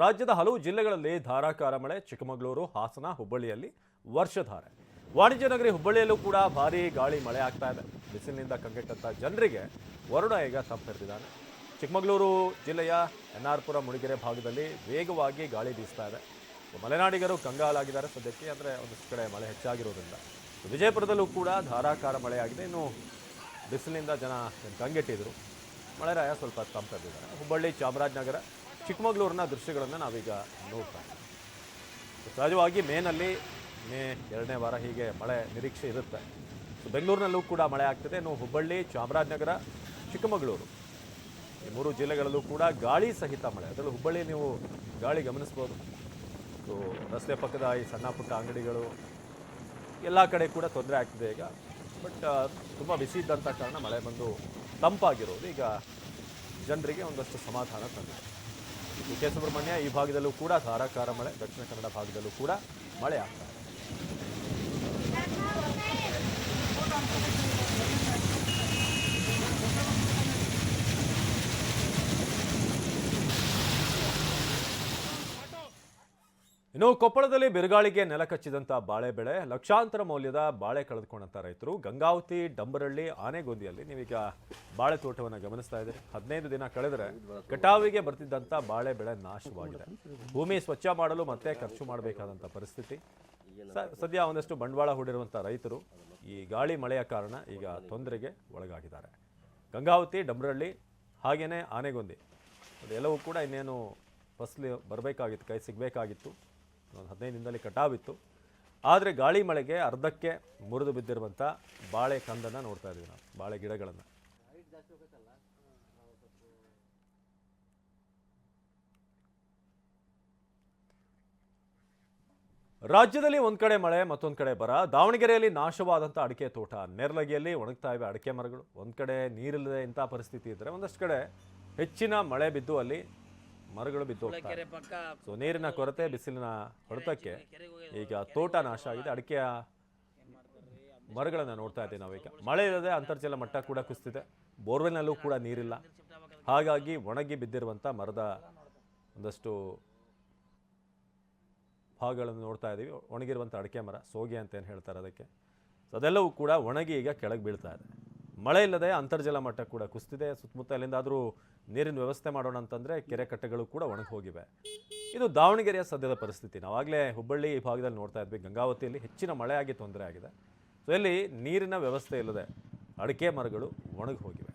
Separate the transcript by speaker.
Speaker 1: ರಾಜ್ಯದ ಹಲವು ಜಿಲ್ಲೆಗಳಲ್ಲಿ ಧಾರಾಕಾರ ಮಳೆ. ಚಿಕ್ಕಮಗಳೂರು, ಹಾಸನ, ಹುಬ್ಬಳ್ಳಿಯಲ್ಲಿ ವರ್ಷಧಾರೆ. ವಾಣಿಜ್ಯ ನಗರಿ ಹುಬ್ಬಳ್ಳಿಯಲ್ಲೂ ಕೂಡ ಭಾರೀ ಗಾಳಿ ಮಳೆ ಆಗ್ತಾ ಇದೆ. ಬಿಸಿಲಿನಿಂದ ಕಂಗೆಟ್ಟಂಥ ಜನರಿಗೆ ವರುಣ ಈಗ ತಪ್ಪಿರ್ತಿದ್ದಾನೆ ಚಿಕ್ಕಮಗಳೂರು ಜಿಲ್ಲೆಯ ಎನ್ ಆರ್ ಮುಡಿಗೆರೆ ಭಾಗದಲ್ಲಿ ವೇಗವಾಗಿ ಗಾಳಿ ಬೀಸ್ತಾ ಇದೆ. ಮಲೆನಾಡಿಗರು ಕಂಗಾಲಾಗಿದ್ದಾರೆ ಸದ್ಯಕ್ಕೆ, ಅಂದರೆ ಒಂದಷ್ಟು ಕಡೆ ಮಳೆ ಹೆಚ್ಚಾಗಿರೋದ್ರಿಂದ. ವಿಜಯಪುರದಲ್ಲೂ ಕೂಡ ಧಾರಾಕಾರ ಮಳೆಯಾಗಿದೆ. ಇನ್ನು ಬಿಸಿಲಿನಿಂದ ಜನ ಕಂಗೆಟ್ಟಿದ್ರು. ಮಳೆರಾಯ ಸ್ವಲ್ಪ ತಂಪೆರೆದಿದ್ದಾರೆ ಹುಬ್ಬಳ್ಳಿ ಚಾಮರಾಜನಗರ ಚಿಕ್ಕಮಗಳೂರಿನ ದೃಶ್ಯಗಳನ್ನು ನಾವೀಗ ನೋಡ್ತಾ ಸಹಜವಾಗಿ ಮೇನಲ್ಲಿ ಮೇ ಎರಡನೇ ವಾರ ಹೀಗೆ ಮಳೆ ನಿರೀಕ್ಷೆ ಇರುತ್ತೆ. ಸೊ, ಬೆಂಗಳೂರಿನಲ್ಲೂ ಕೂಡ ಮಳೆ ಆಗ್ತದೆ. ಇನ್ನು ಹುಬ್ಬಳ್ಳಿ, ಚಾಮರಾಜನಗರ, ಚಿಕ್ಕಮಗಳೂರು. ಈ ಮೂರು ಜಿಲ್ಲೆಗಳಲ್ಲೂ ಕೂಡ ಗಾಳಿ ಸಹಿತ ಮಳೆ. ಅದರಲ್ಲೂ ಹುಬ್ಬಳ್ಳಿ ನೀವು ಗಾಳಿ ಗಮನಿಸ್ಬೋದು. ಸೊ, ರಸ್ತೆ ಪಕ್ಕದ ಈ ಸಣ್ಣ ಪುಟ್ಟ ಅಂಗಡಿಗಳು, ಎಲ್ಲ ಕಡೆ ಕೂಡ ತೊಂದರೆ ಆಗ್ತಿದೆ ಈಗ. ಬಟ್ ತುಂಬ ಬಿಸಿ ಇದ್ದಂಥ ಕಾರಣ ಮಳೆ ಬಂದು ತಂಪಾಗಿರೋದು. ಈಗ ಜನರಿಗೆ ಒಂದಷ್ಟು ಸಮಾಧಾನ ತಂದಿದೆ. ಕೆ ಸುಬ್ರಹ್ಮಣ್ಯ ಈ ಭಾಗದಲ್ಲೂ ಕೂಡ ಧಾರಾಕಾರ ಮಳೆ ದಕ್ಷಿಣ ಕನ್ನಡ ಭಾಗದಲ್ಲೂ ಕೂಡ ಮಳೆ ಆಗ್ತಾ ಇದೆ. ಇನ್ನು ಕೊಪ್ಪಳದಲ್ಲಿ ಬಿರುಗಾಳಿಗೆ ನೆಲಕಚ್ಚಿದಂಥ ಬಾಳೆ ಬೆಳೆ ಲಕ್ಷಾಂತರ ಮೌಲ್ಯದ ಬಾಳೆ ಕಳೆದುಕೊಂಡಂತ ರೈತರು ಗಂಗಾವತಿ ಡಂಬರಳ್ಳಿ ಆನೆಗೊಂದಿಯಲ್ಲಿ ನೀವೀಗ ಬಾಳೆ ತೋಟವನ್ನು ಗಮನಿಸ್ತಾ ಇದ್ದೀರಿ. ಹದಿನೈದು ದಿನ ಕಳೆದರೆ ಕಟಾವಿಗೆ ಬರ್ತಿದ್ದಂಥ ಬಾಳೆ ಬೆಳೆ ನಾಶವಾಗಿದೆ. ಭೂಮಿ ಸ್ವಚ್ಛ ಮಾಡಲು ಮತ್ತೆ ಖರ್ಚು ಮಾಡಬೇಕಾದಂತ ಪರಿಸ್ಥಿತಿ. ಸದ್ಯ ಒಂದಷ್ಟು ಬಂಡವಾಳ ಹೂಡಿರುವಂಥ ರೈತರು ಈ ಗಾಳಿ ಮಳೆಯ ಕಾರಣ ಈಗ ತೊಂದರೆಗೆ ಒಳಗಾಗಿದ್ದಾರೆ. ಗಂಗಾವತಿ ಡಂಬರಳ್ಳಿ ಹಾಗೆಯೇ ಆನೆಗೊಂದಿ, ಅದೆಲ್ಲವೂ ಕೂಡ ಇನ್ನೇನು ಫಸಲು ಬರಬೇಕಾಗಿತ್ತು, ಕೈ ಸಿಗಬೇಕಾಗಿತ್ತು. ಒಂದು ಹದಿನೈದು ದಿನದಲ್ಲಿ ಕಟಾವಿತ್ತು. ಆದರೆ ಗಾಳಿ ಮಳೆಗೆ ಅರ್ಧಕ್ಕೆ ಮುರಿದು ಬಿದ್ದಿರುವಂಥ ಬಾಳೆ ಕಂದನ್ನು ನೋಡ್ತಾ ಇದ್ದೀವಿ ನಾವು, ಬಾಳೆ ಗಿಡಗಳನ್ನು. ರಾಜ್ಯದಲ್ಲಿ ಒಂದು ಕಡೆ ಮಳೆ, ಮತ್ತೊಂದು ಕಡೆ ಬರ. ದಾವಣಗೆರೆಯಲ್ಲಿ ನಾಶವಾದಂಥ ಅಡಿಕೆ ತೋಟ. ನೆರಲಗಿಯಲ್ಲಿ ಒಣಗ್ತಾ ಇವೆ ಅಡಿಕೆ ಮರಗಳು. ಒಂದ್ ಕಡೆ ನೀರಿಲ್ಲದೆ ಇಂಥ ಪರಿಸ್ಥಿತಿ ಇದ್ದರೆ ಒಂದಷ್ಟು ಕಡೆ ಹೆಚ್ಚಿನ ಮಳೆ ಬಿದ್ದು ಅಲ್ಲಿ ಮರಗಳು ಬಿದ್ದು ಹೋಗ್ತಾ ಸೊ ನೀರಿನ ಕೊರತೆ ಬಿಸಿಲಿನ ಹೊಡೆತಕ್ಕೆ ಈಗ ತೋಟ ನಾಶ ಆಗಿದೆ. ಅಡಿಕೆಯ ಮರಗಳನ್ನು ನೋಡ್ತಾ ಇದ್ದೀವಿ ನಾವೀಗ. ಮಳೆ ಇಲ್ಲದೆ ಅಂತರ್ಜಲ ಮಟ್ಟ ಕೂಡ ಕುಸಿದಿದೆ. ಬೋರ್ವೆಲ್ನಲ್ಲೂ ಕೂಡ ನೀರಿಲ್ಲ. ಹಾಗಾಗಿ ಒಣಗಿ ಬಿದ್ದಿರುವಂಥ ಮರದ ಒಂದಷ್ಟು ಭಾಗಗಳನ್ನು ನೋಡ್ತಾ ಇದ್ದೀವಿ. ಒಣಗಿರುವಂಥ ಅಡಿಕೆ ಮರ ಸೋಗೆ ಅಂತ ಏನು ಹೇಳ್ತಾರೆ ಅದಕ್ಕೆ? ಸೊ ಅದೆಲ್ಲವೂ ಕೂಡ ಒಣಗಿ ಈಗ ಕೆಳಗೆ ಬೀಳ್ತಾ ಇದೆ. ಮಳೆ ಇಲ್ಲದೆ ಅಂತರ್ಜಲ ಮಟ್ಟ ಕೂಡ ಕುಸಿದಿದೆ. ಸುತ್ತಮುತ್ತ ಎಲ್ಲಿಂದಾದರೂ ನೀರಿನ ವ್ಯವಸ್ಥೆ ಮಾಡೋಣ ಅಂತಂದರೆ ಕೆರೆ ಕಟ್ಟೆಗಳು ಕೂಡ ಒಣಗಿ ಹೋಗಿವೆ. ಇದು ದಾವಣಗೆರೆಯ ಸದ್ಯದ ಪರಿಸ್ಥಿತಿ. ನಾವಾಗಲೇ ಹುಬ್ಬಳ್ಳಿ ಈ ಭಾಗದಲ್ಲಿ ನೋಡ್ತಾ ಇದ್ವಿ. ಗಂಗಾವತಿಯಲ್ಲಿ ಹೆಚ್ಚಿನ ಮಳೆಯಾಗಿ ತೊಂದರೆ ಆಗಿದೆ. ಸೊ ಇಲ್ಲಿ ನೀರಿನ ವ್ಯವಸ್ಥೆ ಇಲ್ಲದೆ ಅಡಿಕೆ ಮರಗಳು ಒಣಗಿ ಹೋಗಿವೆ.